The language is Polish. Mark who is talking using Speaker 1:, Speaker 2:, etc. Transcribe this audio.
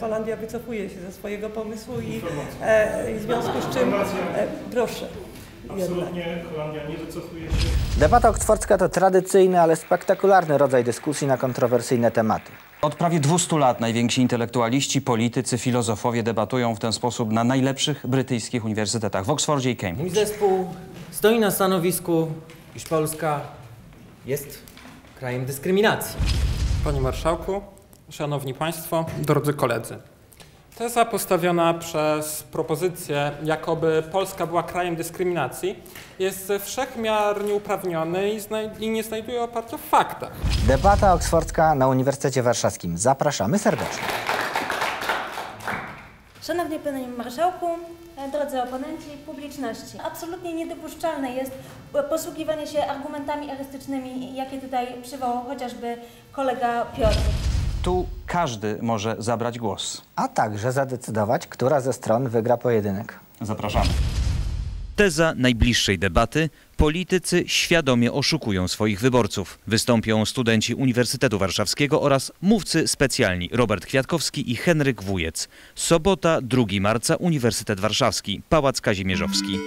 Speaker 1: Holandia wycofuje się ze swojego pomysłu i, e, i w związku z czym, e, proszę.
Speaker 2: Absolutnie Holandia nie wycofuje się.
Speaker 3: Debata oksfordzka to tradycyjny, ale spektakularny rodzaj dyskusji na kontrowersyjne tematy.
Speaker 4: Od prawie 200 lat najwięksi intelektualiści, politycy, filozofowie debatują w ten sposób na najlepszych brytyjskich uniwersytetach w Oksfordzie i
Speaker 5: Mój
Speaker 4: Cambridge.
Speaker 5: zespół stoi na stanowisku, iż Polska jest krajem dyskryminacji.
Speaker 6: Panie Marszałku, Szanowni Państwo, drodzy koledzy. Teza postawiona przez propozycję, jakoby Polska była krajem dyskryminacji, jest ze wszechmiar nieuprawniony i, znaj- i nie znajduje oparcia w faktach.
Speaker 3: Debata oksfordzka na Uniwersytecie Warszawskim. Zapraszamy serdecznie.
Speaker 7: Szanowny Panie Marszałku, drodzy oponenci, publiczności. Absolutnie niedopuszczalne jest posługiwanie się argumentami erystycznymi, jakie tutaj przywołał chociażby kolega Piotr.
Speaker 4: Tu każdy może zabrać głos.
Speaker 3: A także zadecydować, która ze stron wygra pojedynek.
Speaker 4: Zapraszamy.
Speaker 8: Teza najbliższej debaty politycy świadomie oszukują swoich wyborców. Wystąpią studenci Uniwersytetu Warszawskiego oraz mówcy specjalni Robert Kwiatkowski i Henryk Wujec. Sobota, 2 marca, Uniwersytet Warszawski, Pałac Kazimierzowski.